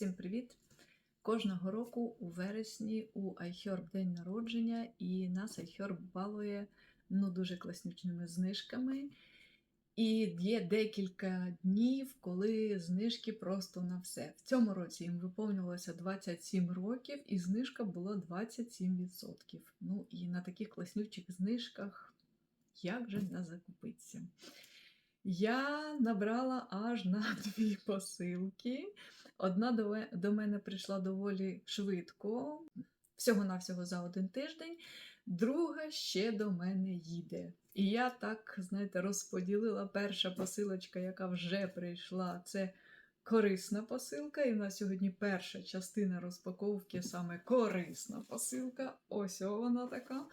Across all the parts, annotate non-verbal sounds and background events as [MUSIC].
Всім привіт! Кожного року у вересні у iHerb день народження, і нас iHerb балує ну, дуже класнючними знижками. І є декілька днів, коли знижки просто на все. В цьому році їм виповнювалося 27 років, і знижка була 27%. Ну і на таких класнючих знижках як же не закупитися? Я набрала аж на [LAUGHS] дві посилки. Одна до, до мене прийшла доволі швидко, всього-навсього за один тиждень, друга ще до мене їде. І я так, знаєте, розподілила перша посилочка, яка вже прийшла. Це корисна посилка. І в нас сьогодні перша частина розпаковки саме корисна посилка. Ось вона така.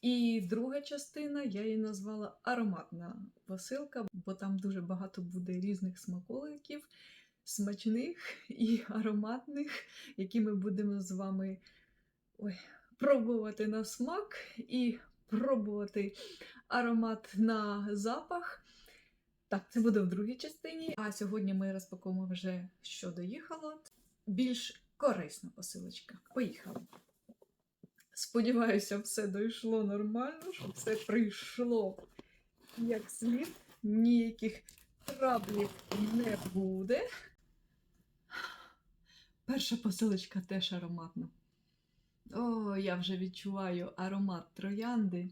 І друга частина я її назвала ароматна посилка, бо там дуже багато буде різних смаколиків, смачних і ароматних, які ми будемо з вами ой, пробувати на смак і пробувати аромат на запах. Так, це буде в другій частині. А сьогодні ми розпакуємо вже, що доїхало. Більш корисна посилочка. Поїхали. Сподіваюся, все дійшло нормально, що все прийшло як слід. Ніяких траблів не буде. Перша посилочка теж ароматна. О, я вже відчуваю аромат троянди.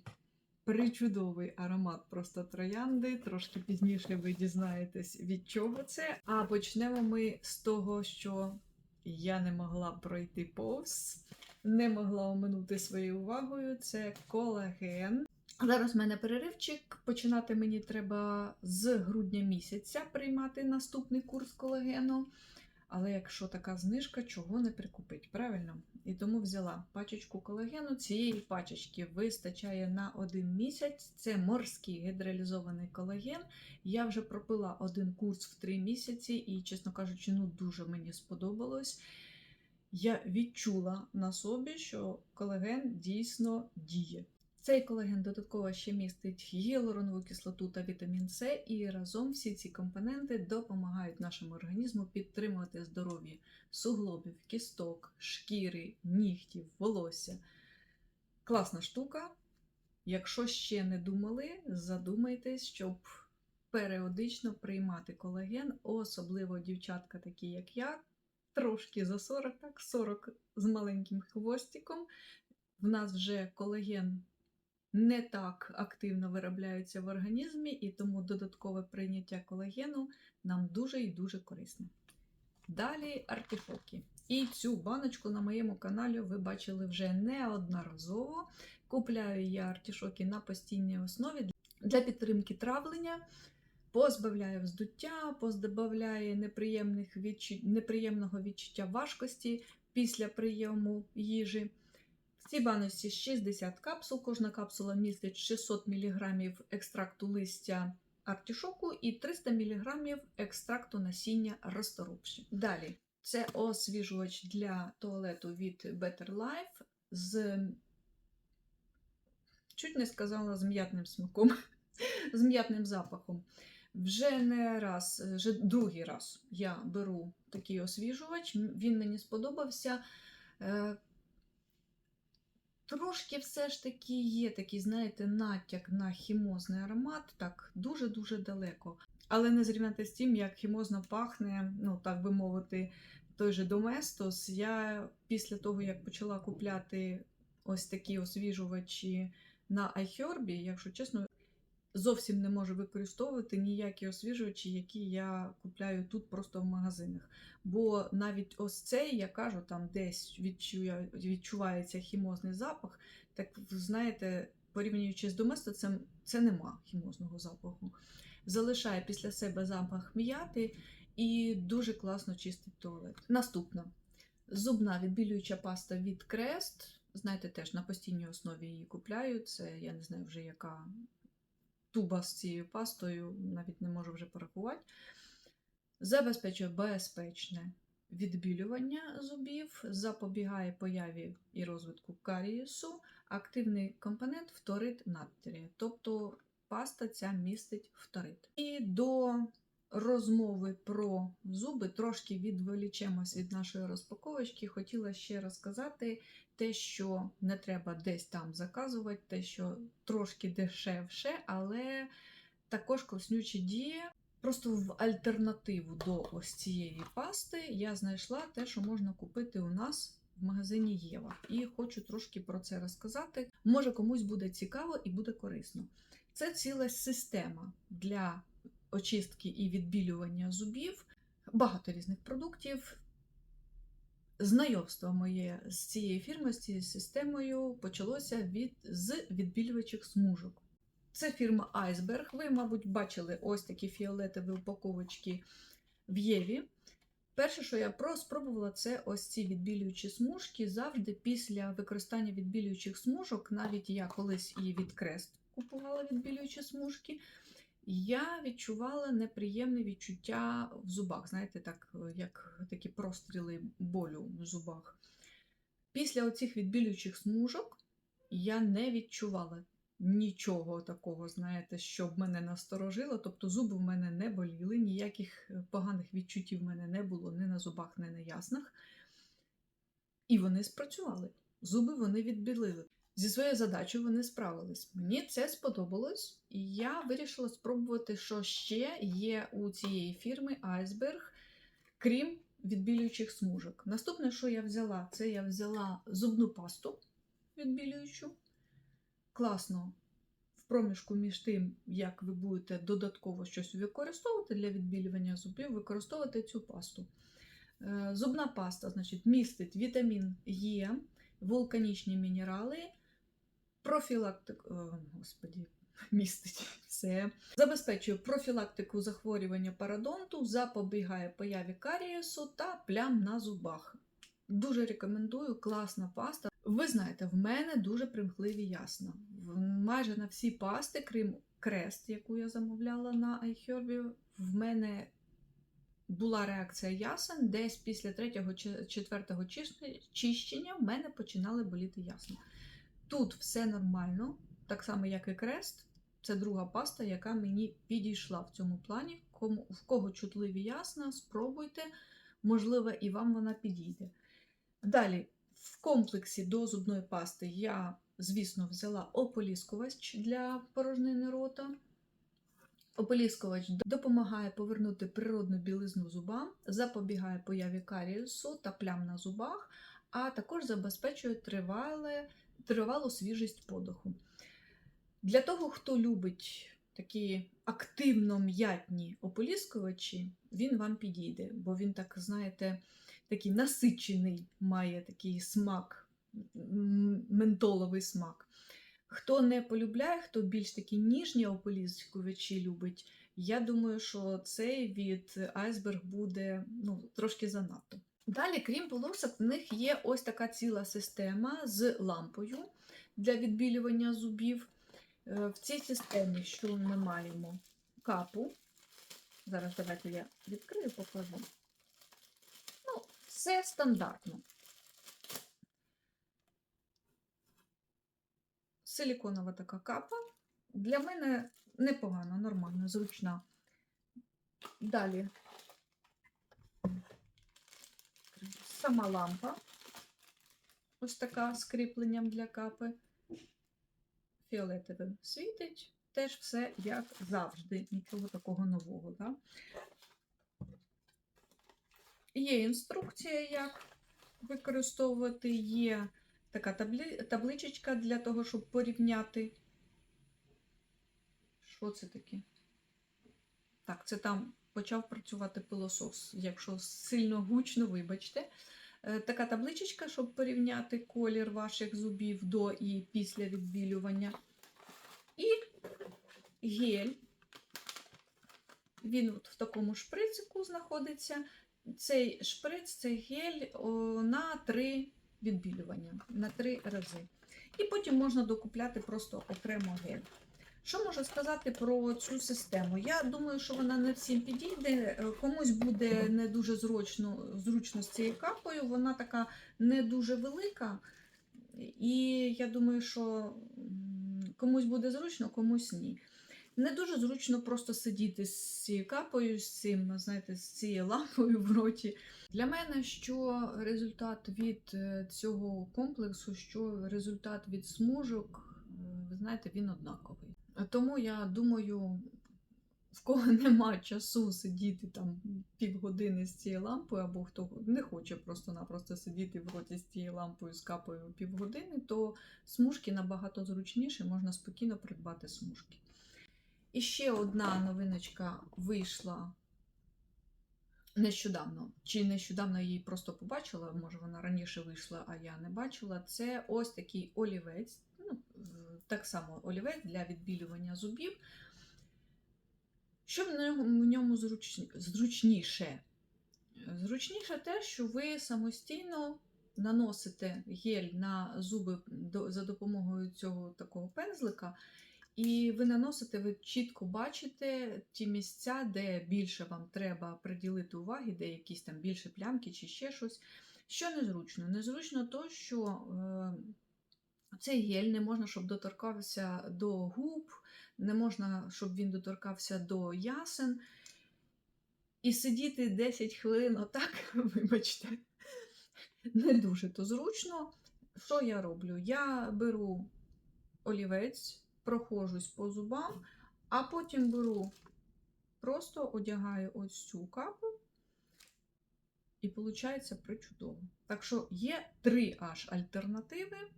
Причудовий аромат просто троянди. Трошки пізніше ви дізнаєтесь, від чого це. А почнемо ми з того, що я не могла пройти повз, не могла оминути своєю увагою. Це колаген. Зараз в мене переривчик. Починати мені треба з грудня місяця приймати наступний курс колагену. Але якщо така знижка, чого не прикупить, правильно? І тому взяла пачечку колагену. Цієї пачечки вистачає на один місяць. Це морський гідралізований колаген. Я вже пропила один курс в три місяці, і, чесно кажучи, ну дуже мені сподобалось. Я відчула на собі, що колаген дійсно діє. Цей колаген додатково ще містить гіалуронову кислоту та вітамін С, і разом всі ці компоненти допомагають нашому організму підтримувати здоров'я суглобів, кісток, шкіри, нігтів, волосся. Класна штука. Якщо ще не думали, задумайтесь, щоб періодично приймати колаген, особливо дівчатка, такі як я, трошки за 40, так, 40 з маленьким хвостиком. В нас вже колаген не так активно виробляється в організмі, і тому додаткове прийняття колагену нам дуже і дуже корисне. Далі артишоки. І цю баночку на моєму каналі ви бачили вже неодноразово. Купляю я артишоки на постійній основі для підтримки травлення. Позбавляє вздуття, позбавляє неприємних відчу... неприємного відчуття важкості після прийому їжі. В цій баночці 60 капсул. Кожна капсула містить 600 мг екстракту листя артішоку і 300 мг екстракту насіння розторопші. Далі це освіжувач для туалету від Better Life з чуть не сказала з м'ятним смаком, з м'ятним запахом. Вже не раз, вже другий раз я беру такий освіжувач. Він мені сподобався. Трошки все ж таки є такий, знаєте, натяк на хімозний аромат, так дуже-дуже далеко. Але не зрівняти з тим, як хімозно пахне, ну так би мовити, той же Доместос. Я після того, як почала купляти ось такі освіжувачі на iHerb, якщо чесно, зовсім не можу використовувати ніякі освіжувачі, які я купляю тут просто в магазинах. Бо навіть ось цей, я кажу, там десь відчує, відчувається хімозний запах. Так знаєте, порівнюючи з доместицем, це нема хімозного запаху. Залишає після себе запах м'яти і дуже класно чистить туалет. Наступна зубна відбілююча паста від Crest. Знаєте, теж на постійній основі її купляю. Це я не знаю вже яка туба з цією пастою, навіть не можу вже порахувати. Забезпечує безпечне відбілювання зубів, запобігає появі і розвитку карієсу, активний компонент фторид натрія, тобто паста ця містить фторид. І до розмови про зуби трошки відволічемось від нашої розпаковочки. Хотіла ще розказати те, що не треба десь там заказувати, те, що трошки дешевше, але також класнюче діє. Просто в альтернативу до ось цієї пасти я знайшла те, що можна купити у нас в магазині Єва. І хочу трошки про це розказати. Може комусь буде цікаво і буде корисно. Це ціла система для очистки і відбілювання зубів, багато різних продуктів. Знайомство моє з цією фірмою, з цією системою почалося від, з відбілювачих смужок. Це фірма Iceberg. Ви, мабуть, бачили ось такі фіолетові упаковочки в Єві. Перше, що я спробувала, це ось ці відбілюючі смужки. Завжди після використання відбілюючих смужок, навіть я колись і від Крест купувала відбілюючі смужки, я відчувала неприємне відчуття в зубах. Знаєте, так, як такі простріли болю в зубах. Після оцих відбілюючих смужок я не відчувала нічого такого, знаєте, що б мене насторожило. Тобто зуби в мене не боліли, ніяких е, поганих відчуттів в мене не було ні на зубах, ні на яснах. І вони спрацювали. Зуби вони відбілили. Зі своєю задачею вони справились. Мені це сподобалось, і я вирішила спробувати, що ще є у цієї фірми Iceberg, крім відбілюючих смужок. Наступне, що я взяла, це я взяла зубну пасту відбілюючу. Класно в проміжку між тим, як ви будете додатково щось використовувати для відбілювання зубів, використовувати цю пасту. Е, Зубна паста значить, містить вітамін Е, вулканічні мінерали, профілактику, господі, [LAUGHS] містить все, забезпечує профілактику захворювання парадонту, запобігає появі карієсу та плям на зубах. Дуже рекомендую, класна паста. Ви знаєте, в мене дуже примхливі ясна. Майже на всі пасти, крім крест, яку я замовляла на iHerb, в мене була реакція ясен. Десь після третього чи четвертого чищ- чищення в мене починали боліти ясна. Тут все нормально, так само, як і крест. Це друга паста, яка мені підійшла в цьому плані. Кому, в кого чутливі ясна, спробуйте, можливо, і вам вона підійде. Далі, в комплексі до зубної пасти я, звісно, взяла ополіскувач для порожнини рота. Ополіскувач допомагає повернути природну білизну зубам, запобігає появі карієсу та плям на зубах, а також забезпечує тривале, тривалу свіжість подиху. Для того, хто любить такі активно м'ятні ополіскувачі, він вам підійде, бо він, так знаєте, такий насичений, має такий смак, ментоловий смак. Хто не полюбляє, хто більш такі ніжні ополіскувачі любить, я думаю, що цей від Iceberg буде ну, трошки занадто. Далі, крім полосок, в них є ось така ціла система з лампою для відбілювання зубів. Е, В цій системі, що ми маємо капу. Зараз давайте я відкрию, покажу. Ну, все стандартно. Силіконова така капа. Для мене непогана, нормальна, зручна. Далі сама лампа. Ось така з кріпленням для капи. Фіолетовим світить. Теж все як завжди, нічого такого нового. Да? Є інструкція, як використовувати, є така таблі... табличечка для того, щоб порівняти. Що це таке? Так, це там почав працювати пилосос. Якщо сильно гучно, вибачте. Е, Така табличечка, щоб порівняти колір ваших зубів до і після відбілювання. І гель. Він от в такому шприцику знаходиться. Цей шприц, цей гель на три відбілювання, на три рази. І потім можна докупляти просто окремо гель. Що можу сказати про цю систему? Я думаю, що вона не всім підійде. Е, Комусь буде не дуже зручно, зручно з цією капою. Вона така не дуже велика. І я думаю, що комусь буде зручно, комусь ні. Не дуже зручно просто сидіти з цією капою, з цим, знаєте, з цією лампою в роті. Для мене що результат від е, цього комплексу, що результат від смужок, е, ви знаєте, він однаковий. Тому я думаю, в кого [LAUGHS] нема часу сидіти там півгодини з цією лампою, або хто не хоче просто-напросто сидіти в роті з цією лампою з капою півгодини, то смужки набагато зручніше, можна спокійно придбати смужки. І ще одна новиночка вийшла нещодавно. Чи нещодавно її просто побачила, може вона раніше вийшла, а я не бачила. Це ось такий олівець, так само олівець для відбілювання зубів. Що в ньому, зручніше? Зручніше те, що ви самостійно наносите гель на зуби за допомогою цього такого пензлика, і ви наносите, ви чітко бачите ті місця, де більше вам треба приділити уваги, де якісь там більше плямки чи ще щось. Що незручно? Незручно то, що е, цей гель не можна, щоб доторкався до губ, не можна, щоб він доторкався до ясен. І сидіти 10 хвилин отак, [LAUGHS] вибачте, не дуже то зручно. Що я роблю? Я беру олівець, проходжусь по зубам, а потім беру, просто одягаю ось цю капу, і виходить причудово. Так що є три аж альтернативи.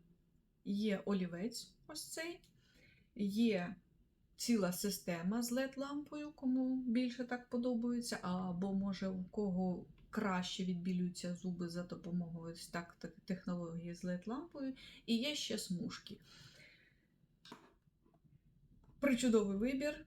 Є олівець, ось цей, є ціла система з LED-лампою, кому більше так подобається, або може у кого краще відбілюються зуби за допомогою ось так технології з LED-лампою. І є ще смужки. Причудовий вибір.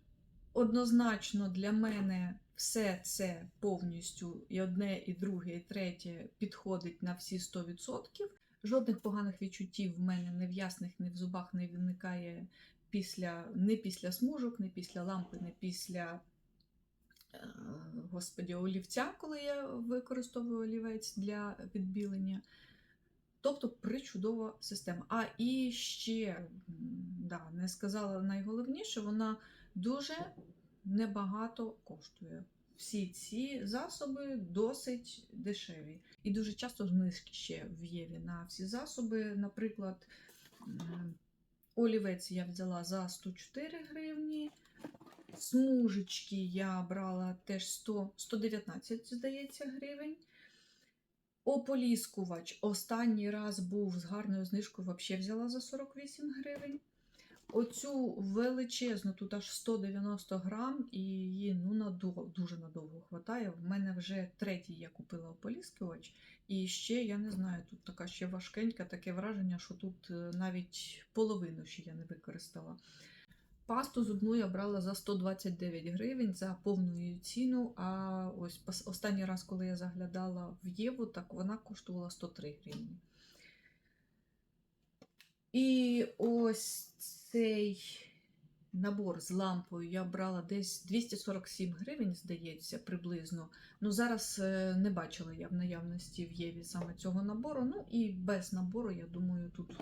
Однозначно для мене все це повністю і одне, і друге, і третє підходить на всі 100%. Жодних поганих відчуттів в мене не в ясних, не в зубах не виникає після, не після смужок, не після лампи, не після е, господі, олівця, коли я використовую олівець для відбілення. Тобто причудова система. А і ще, да, не сказала найголовніше, вона дуже небагато коштує. Всі ці засоби досить дешеві. І дуже часто знижки ще в Єві на всі засоби. Наприклад, олівець я взяла за 104 гривні. Смужечки я брала теж 100, 119, здається, гривень. Ополіскувач останній раз був з гарною знижкою, взагалі взяла за 48 гривень. Оцю величезну, тут аж 190 грам, і її ну, надовго, дуже надовго хватає. В мене вже третій я купила ополіскувач. І ще, я не знаю, тут така ще важкенька, таке враження, що тут е, навіть половину ще я не використала. Пасту зубну я брала за 129 гривень за повну її ціну. А ось останній раз, коли я заглядала в Єву, так вона коштувала 103 гривні. І ось цей набор з лампою я брала десь 247 гривень, здається, приблизно. Ну, зараз е, не бачила я в наявності в Єві саме цього набору. Ну і без набору, я думаю, тут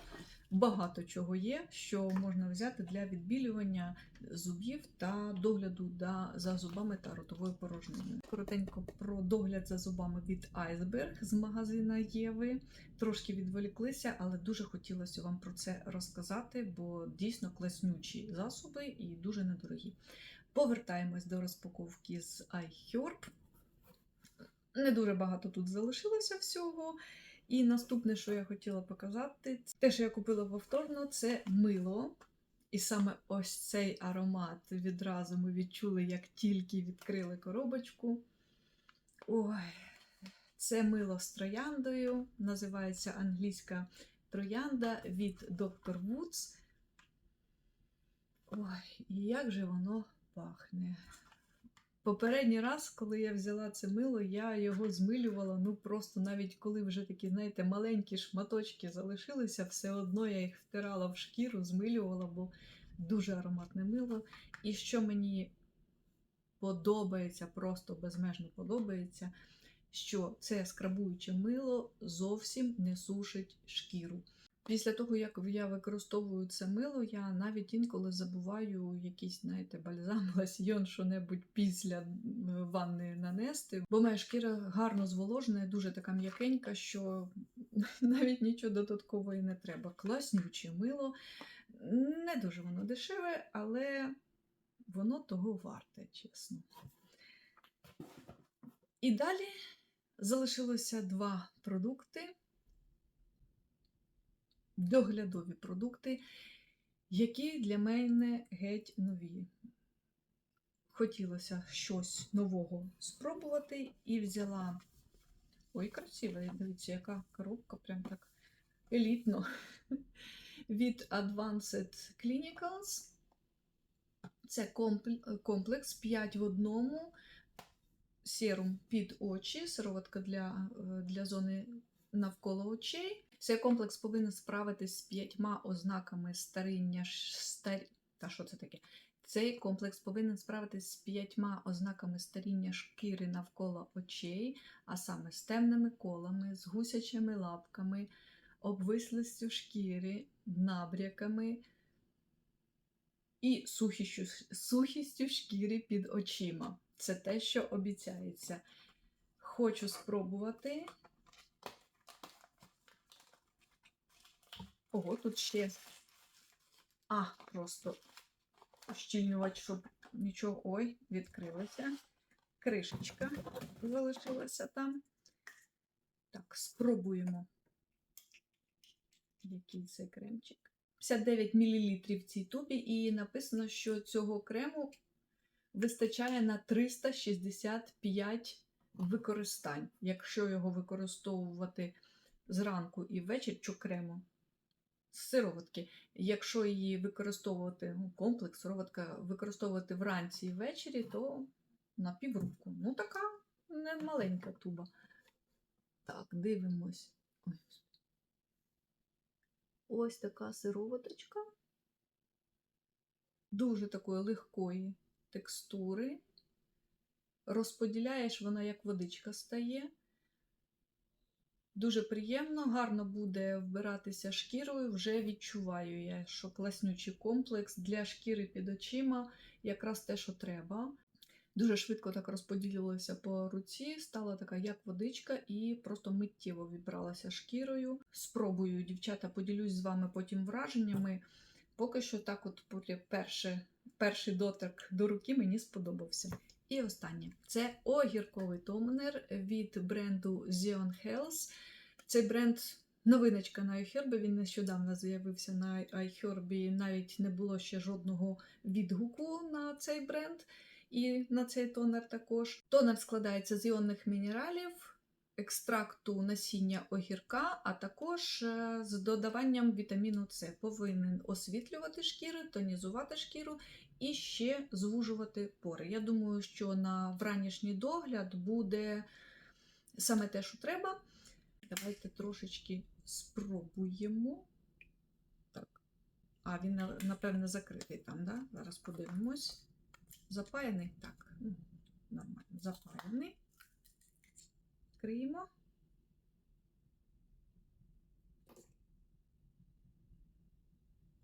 багато чого є, що можна взяти для відбілювання зубів та догляду за зубами та ротовою порожниною. Коротенько про догляд за зубами від Iceberg з магазина Єви. Трошки відволіклися, але дуже хотілося вам про це розказати, бо дійсно класнючі засоби і дуже недорогі. Повертаємось до розпаковки з iHerb. Не дуже багато тут залишилося всього. І наступне, що я хотіла показати, те, що я купила повторно, це мило. І саме ось цей аромат відразу ми відчули, як тільки відкрили коробочку. Ой, це мило з трояндою, називається англійська троянда від Dr. Woods. Ой, і як же воно пахне. Попередній раз, коли я взяла це мило, я його змилювала. Ну просто навіть коли вже такі, знаєте, маленькі шматочки залишилися, все одно я їх втирала в шкіру, змилювала, бо дуже ароматне мило. І що мені подобається, просто безмежно подобається, що це скрабуюче мило зовсім не сушить шкіру. Після того, як я використовую це мило, я навіть інколи забуваю якийсь, знаєте, бальзам, [LAUGHS] лосьйон, що-небудь після ванни нанести, бо моя шкіра гарно зволожена, дуже така м'якенька, що [LAUGHS] навіть нічого додаткового і не треба. Класнюче мило. Не дуже воно дешеве, але воно того варте, чесно. І далі залишилося два продукти доглядові продукти, які для мене геть нові. Хотілося щось нового спробувати і взяла. Ой, красиво, дивіться, яка коробка, прям так елітно. Від Advanced Clinicals. Це комплекс 5 в одному. Серум під очі, сироватка для, е, для зони навколо очей. Цей комплекс повинен справитись з п'ятьма ознаками старіння стар... Та що це таке? Цей комплекс повинен справитись з п'ятьма ознаками старіння шкіри навколо очей, а саме з темними колами, з гусячими лапками, обвислістю шкіри, набряками і сухістю, сухістю шкіри під очима. Це те, що обіцяється. Хочу спробувати. Ого, тут ще. А, просто ущільнювач, щоб нічого. Ой, відкрилася. Кришечка залишилася там. Так, спробуємо. Який це кремчик? 59 мл в цій тубі, і написано, що цього крему вистачає на 365 використань, якщо його використовувати зранку і ввечері, чи крему сироватки. Якщо її використовувати ну, комплекс, сироватка використовувати вранці і ввечері, то на піврубку. Ну, така не маленька туба. Так, дивимось. Ой. Ось така сироваточка. Дуже такої легкої текстури. Розподіляєш, вона як водичка стає. Дуже приємно, гарно буде вбиратися шкірою. Вже відчуваю я, що класнючий комплекс для шкіри під очима якраз те, що треба. Дуже швидко так розподілилася по руці, стала така як водичка, і просто миттєво відбралася шкірою. Спробую, дівчата, поділюсь з вами потім враженнями. Поки що так, от перше, перший дотик до руки мені сподобався. І останнє це огірковий тонер від бренду Zeon Health. Цей бренд новиночка на iHerb, він нещодавно з'явився на iHerb, навіть не було ще жодного відгуку на цей бренд і на цей тонер також. Тонер складається з іонних мінералів, екстракту насіння огірка, а також е, з додаванням вітаміну С. Повинен освітлювати шкіру, тонізувати шкіру і ще звужувати пори. Я думаю, що на вранішній догляд буде саме те, що треба. Давайте трошечки спробуємо. Так. А, він, напевне, закритий там, да? Зараз подивимось. Запаяний? Так, нормально. Запаяний. Відкриємо.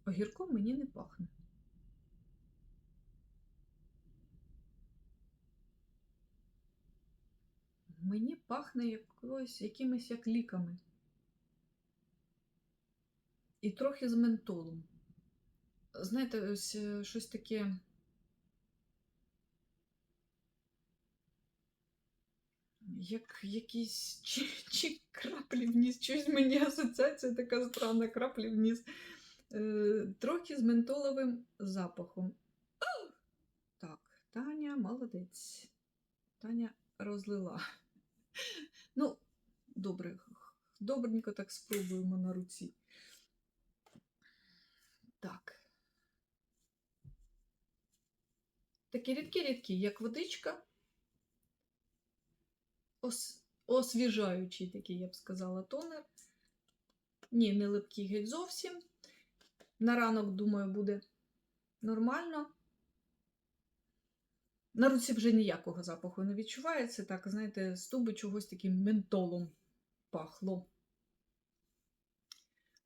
Огірком мені не пахне. Мені пахне якось, якимись як ліками. І трохи з ментолом. Знаєте, ось е, щось таке. Як якісь чи, чи краплі в ніс. Щось мені асоціація така странна краплі в ніс. Е, трохи з ментоловим запахом. Так, Таня молодець. Таня розлила. Ну, добре, добренько так спробуємо на руці. Так. Такі рідкі-рідкі, як водичка. Ос... Освіжаючий такий, я б сказала, тонер. Ні, не липкий геть зовсім. На ранок, думаю, буде нормально. На руці вже ніякого запаху не відчувається. Так, знаєте, з туби чогось таким ментолом пахло.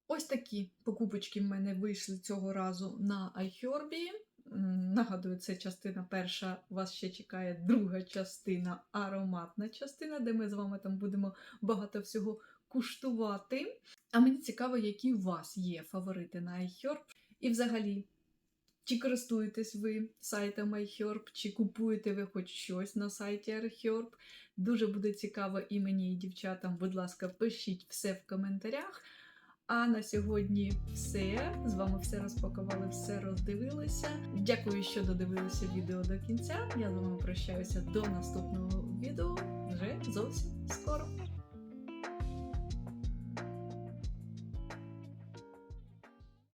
Ось такі покупочки в мене вийшли цього разу на iHerb. Нагадую, це частина перша. Вас ще чекає друга частина, ароматна частина, де ми з вами там будемо багато всього куштувати. А мені цікаво, які у вас є фаворити на iHerb. І взагалі, чи користуєтесь ви сайтом iHerb, чи купуєте ви хоч щось на сайті iHerb. Дуже буде цікаво і мені, і дівчатам. Будь ласка, пишіть все в коментарях. А на сьогодні все. З вами все розпакували, все роздивилися. Дякую, що додивилися відео до кінця. Я з вами прощаюся до наступного відео вже зовсім скоро.